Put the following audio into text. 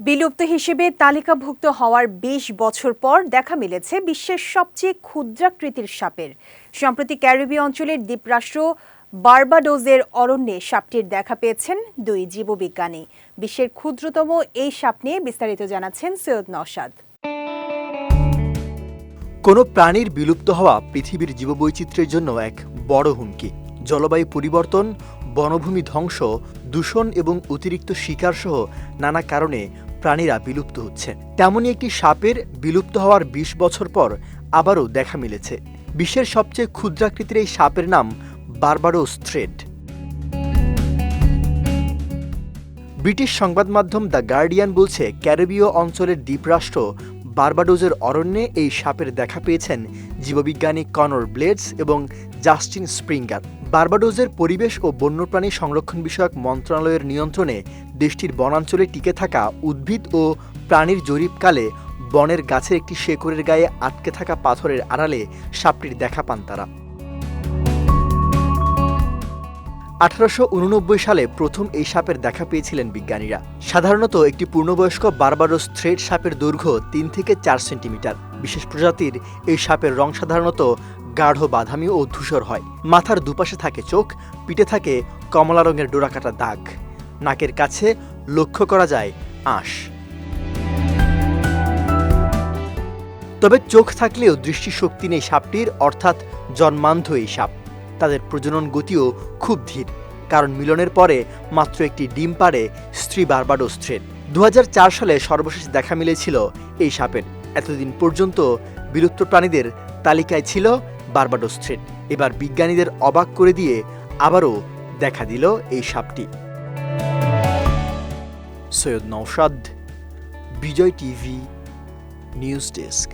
বিলুপ্ত হিসেবে তালিকাভুক্ত হওয়ার ২০ বছর পর দেখা মিলেছে বিশ্বের সবচেয়ে ক্ষুদ্রাকৃতির সাপের। সম্প্রতি ক্যারিবীয় অঞ্চলের দ্বীপরাষ্ট্র বার্বাডোজের অরণ্যে সাপটির দেখা পেয়েছেন দুই জীববিজ্ঞানী। বিশ্বের ক্ষুদ্রতম এই সাপ নিয়ে বিস্তারিত জানাচ্ছেন সৈয়দ নওশাদ। কোনো প্রাণীর বিলুপ্ত হওয়া পৃথিবীর জীববৈচিত্র্যের জন্য এক বড় হুমকি। জলবায়ু পরিবর্তন, বনভূমি ধ্বংস, দূষণ এবং অতিরিক্ত শিকার সহ নানা কারণে প্রাণীরা বিলুপ্ত হচ্ছে। তেমনই একটি সাপের বিলুপ্ত হওয়ার ২০ বছর পর আবারও দেখা মিলেছে। বিশ্বের সবচেয়ে ক্ষুদ্রাকৃতির এই সাপের নাম বারবারোস থ্রেড। ব্রিটিশ সংবাদ মাধ্যম দ্য গার্ডিয়ান বলছে, ক্যারিবীয় অঞ্চলের দ্বীপরাষ্ট্র বারবাডোজের অরণ্যে এই সাপের দেখা পেয়েছেন জীববিজ্ঞানী কনর ব্লেডস এবং জাস্টিন স্প্রিঙ্গার। বারবাডোজের পরিবেশ ও বন্যপ্রাণী সংরক্ষণ বিষয়ক মন্ত্রণালয়ের নিয়ন্ত্রণে দেশটির বনাঞ্চলে টিকে থাকা উদ্ভিদ ও প্রাণীর জরিপকালে বনের গাছের একটি শেকড়ের গায়ে আটকে থাকা পাথরের আড়ালে সাপটির দেখা পান তারা। আঠারোশো উননব্বই সালে প্রথম এই সাপের দেখা পেয়েছিলেন বিজ্ঞানীরা। সাধারণত একটি পূর্ণবয়স্ক বারবারোস থ্রেড সাপের দৈর্ঘ্য তিন থেকে চার সেন্টিমিটার। বিশেষ প্রজাতির এই সাপের রং সাধারণত গাঢ় বাদামি ও ধূসর হয়। মাথার দুপাশে থাকে চোখ, পিঠে থাকে কমলা রঙের ডোরাকাটা দাগ। নাকের কাছে লক্ষ্য করা যায় আঁশ। তবে চোখ থাকলেও দৃষ্টিশক্তি নেই সাপটির, অর্থাৎ জন্মান্ধ এই সাপ। তাদের প্রজনন গতিও খুব ধীর। কারণ মিলনের পরে মাত্র একটি ডিম পাড়ে স্ত্রী বারবাডোস থ্রেড। দু সালে সর্বশেষ দেখা মিলেছিল এই সাপের। এতদিন পর্যন্ত বিলুপ্ত প্রাণীদের তালিকায় ছিল বারবাডোস থ্রেড। এবার বিজ্ঞানীদের অবাক করে দিয়ে আবারও দেখা দিল এই সাপটি। Syed Naushad Bijoy TV, news desk.